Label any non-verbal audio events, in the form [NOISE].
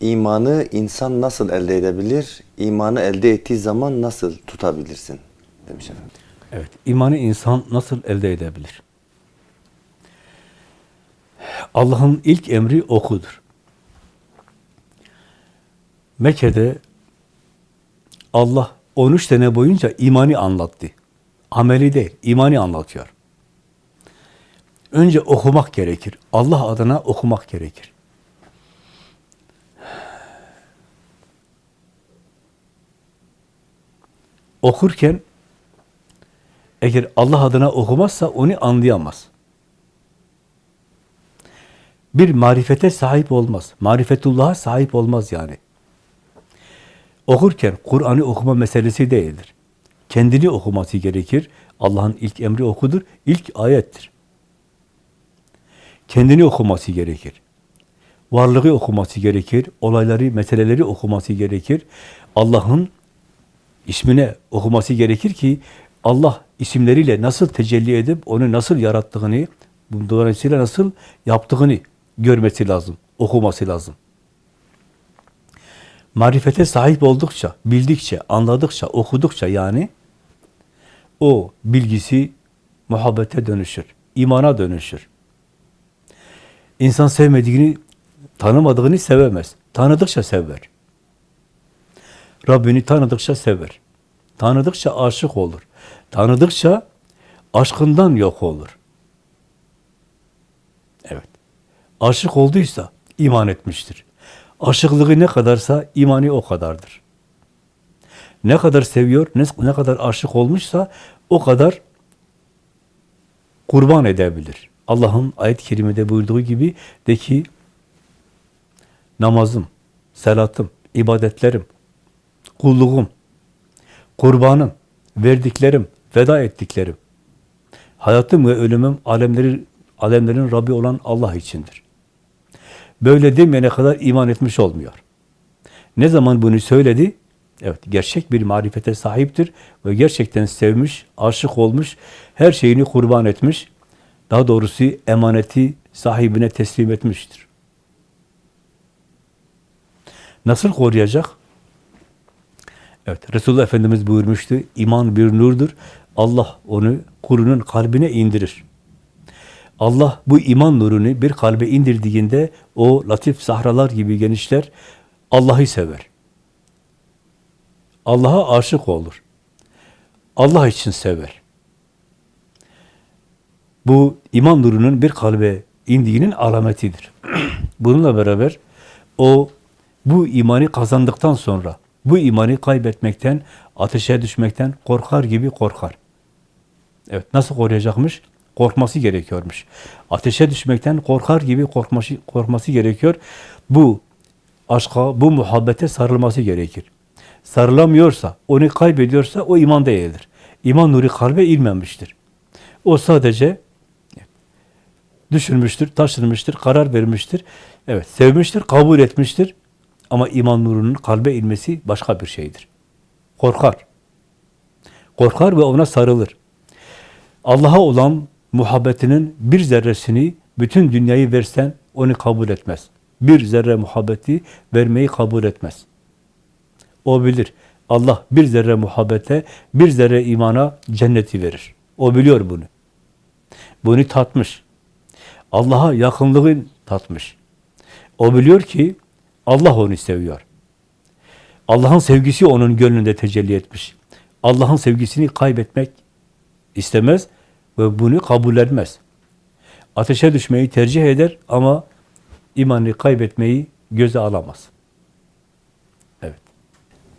İmanı insan nasıl elde edebilir? İmanı elde ettiği zaman nasıl tutabilirsin? Demiş efendim. Evet, imanı insan nasıl elde edebilir? Allah'ın ilk emri okudur. Mekke'de Allah 13 sene boyunca imani anlattı. Ameli değil, imani anlatıyor. Önce okumak gerekir. Allah adına okumak gerekir. Okurken eğer Allah adına okumazsa onu anlayamaz. Bir marifete sahip olmaz. Marifetullah'a sahip olmaz yani. Okurken Kur'an'ı okuma meselesi değildir. Kendini okuması gerekir. Allah'ın ilk emri okudur. ilk ayettir. Kendini okuması gerekir. Varlığı okuması gerekir. Olayları, meseleleri okuması gerekir. Allah'ın ismine okuması gerekir ki Allah isimleriyle nasıl tecelli edip onu nasıl yarattığını, dolayısıyla nasıl yaptığını görmesi lazım, okuması lazım. Marifete sahip oldukça, bildikçe, anladıkça, okudukça yani o bilgisi muhabbete dönüşür, imana dönüşür. İnsan sevmediğini, tanımadığını sevemez. Tanıdıkça sever. Rabbini tanıdıkça sever. Tanıdıkça aşık olur. Tanıdıkça aşkından yok olur. Evet. Aşık olduysa iman etmiştir. Aşıklığı ne kadarsa imani o kadardır. Ne kadar seviyor, ne, ne kadar aşık olmuşsa o kadar kurban edebilir. Allah'ın ayet-i kerimede buyurduğu gibi de ki namazım, salatım, ibadetlerim, kulluğum, kurbanım, verdiklerim, feda ettiklerim, hayatım ve ölümüm alemlerin, alemlerin Rabbi olan Allah içindir. Böyle demeyene kadar iman etmiş olmuyor. Ne zaman bunu söyledi? Evet, gerçek bir marifete sahiptir ve gerçekten sevmiş, aşık olmuş, her şeyini kurban etmiş, daha doğrusu emaneti sahibine teslim etmiştir. Nasıl koruyacak? Evet, Resulullah Efendimiz buyurmuştu, iman bir nurdur. Allah onu kulunun kalbine indirir. Allah bu iman nurunu bir kalbe indirdiğinde o latif sahralar gibi genişler, Allah'ı sever. Allah'a aşık olur. Allah için sever. Bu iman nurunun bir kalbe indiğinin alametidir. [CLEARS THROAT] Bununla beraber o bu imanı kazandıktan sonra bu imanı kaybetmekten, ateşe düşmekten korkar gibi korkar. Evet, nasıl koruyacakmış? Korkması gerekiyormuş. Ateşe düşmekten korkar gibi korkması, korkması gerekiyor. Bu aşka, bu muhabbete sarılması gerekir. Sarılamıyorsa, onu kaybediyorsa o iman değildir. İman nuru kalbe inmemiştir. O sadece düşünmüştür, taşınmıştır, karar vermiştir. Evet, sevmiştir, kabul etmiştir. Ama iman nurunun kalbe inmesi başka bir şeydir. Korkar. Korkar ve ona sarılır. Allah'a olan muhabbetinin bir zerresini bütün dünyayı versen onu kabul etmez. Bir zerre muhabbeti vermeyi kabul etmez. O bilir. Allah bir zerre muhabbete, bir zerre imana cenneti verir. O biliyor bunu. Bunu tatmış. Allah'a yakınlığı tatmış. O biliyor ki Allah onu seviyor. Allah'ın sevgisi onun gönlünde tecelli etmiş. Allah'ın sevgisini kaybetmek istemez ve bunu kabul etmez. Ateşe düşmeyi tercih eder ama imanı kaybetmeyi göze alamaz.